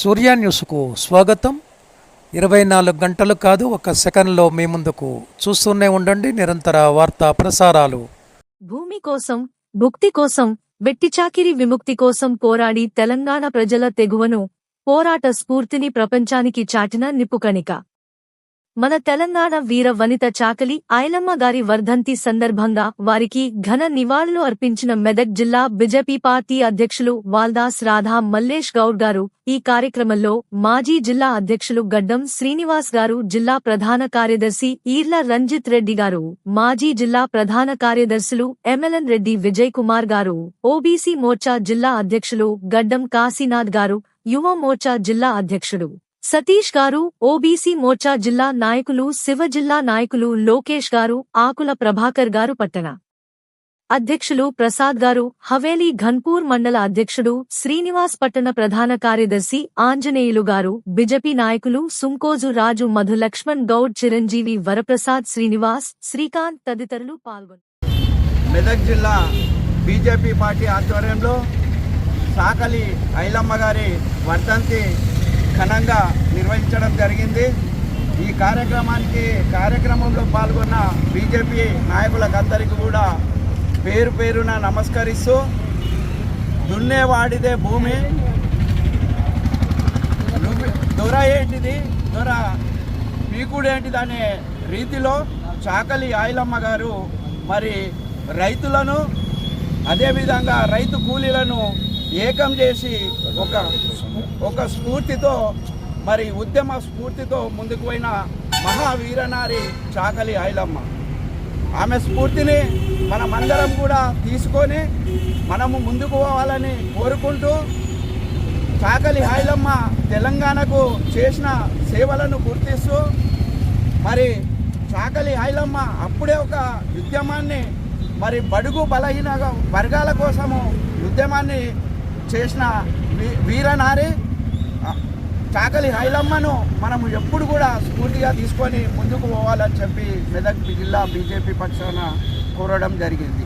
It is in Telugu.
సూర్య న్యూస్కు స్వాగతం. ఇరవై నాలుగు గంటలు కాదు ఒక సెకండ్లో మీ ముందుకు చూస్తూనే ఉండండి నిరంతర వార్తా ప్రసారాలు. భూమి కోసం భుక్తి కోసం వెట్టిచాకిరి విముక్తి కోసం పోరాడి తెలంగాణ ప్రజల తెగువను పోరాట స్ఫూర్తిని ప్రపంచానికి చాటిన నిపుకణిక మన తెలంగాణ వీర వనిత చాకలి ఐలమ్మ గారి వర్ధంతి సందర్భంగా వారికి ఘన నివాళులు అర్పించిన మెదక్ జిల్లా బిజెపి పార్టీ అధ్యక్షులు వాల్దాస్ రాధా మల్లేష్ గౌడ్ గారు ఈ కార్యక్రమంలో మాజీ జిల్లా అధ్యక్షులు గడ్డం శ్రీనివాస్ గారు జిల్లా ప్రధాన కార్యదర్శి ఈర్ల రంజిత్ రెడ్డి గారు మాజీ జిల్లా ప్రధాన కార్యదర్శులు ఎమ్మెల్యన్ రెడ్డి విజయ్ కుమార్ గారు ఓబీసీ మోర్చా జిల్లా అధ్యక్షులు గడ్డం కాశీనాథ్ గారు యువ మోర్చా జిల్లా అధ్యక్షుడు. సతీష్ గారు ఓబీసీ మోర్చా జిల్లా నాయకులు శివ జిల్లా నాయకులు లోకేష్ గారు ఆకుల ప్రభాకర్ గారు పట్టణ అధ్యక్షులు ప్రసాద్ గారు హవేలీ ఘన్పూర్ మండల అధ్యక్షుడు శ్రీనివాస్ పట్టణ ప్రధాన కార్యదర్శి ఆంజనేయులు గారు బిజెపి నాయకులు సుంకోజు రాజు మధు లక్ష్మణ్ గౌడ్ చిరంజీవి వరప్రసాద్ శ్రీనివాస్ శ్రీకాంత్ తదితరులు పాల్గొన్నారు. మెదక్ జిల్లా బీజేపీ పార్టీ ఆధ్వర్యంలో సాకలి ఐలమ్మ గారి వర్ధంతి ఘనంగా నిర్వహించడం జరిగింది. ఈ కార్యక్రమానికి కార్యక్రమంలో పాల్గొన్న బీజేపీ నాయకులకందరికీ కూడా పేరు పేరున నమస్కరిస్తూ దున్నేవాడిదే భూమి. దొర ఏంటిది? దొర పీకుడేంటిది అనే రీతిలో చాకలి ఆయిలమ్మ గారు మరి రైతులను అదేవిధంగా రైతు కూలీలను ఏకం చేసి ఒక ఒక స్ఫూర్తితో మరి ఉద్యమ స్ఫూర్తితో ముందుకు పోయిన మహావీరనారి చాకలి ఆయిలమ్మ ఆమె స్ఫూర్తిని మనమందరం కూడా తీసుకొని మనము ముందుకు పోవాలని కోరుకుంటూ చాకలి హాయిలమ్మ తెలంగాణకు చేసిన సేవలను గుర్తిస్తూ మరి చాకలి హాయిలమ్మ అప్పుడే ఒక ఉద్యమాన్ని మరి బడుగు బలహీన వర్గాల కోసము ఉద్యమాన్ని చేసిన వీ- వీరనారి చాకలి హైలమ్మను మనము ఎప్పుడు కూడా స్ఫూర్తిగా తీసుకొని ముందుకు పోవాలని చెప్పి మెదక్ జిల్లా బీజేపీ పక్షాన కోరడం జరిగింది.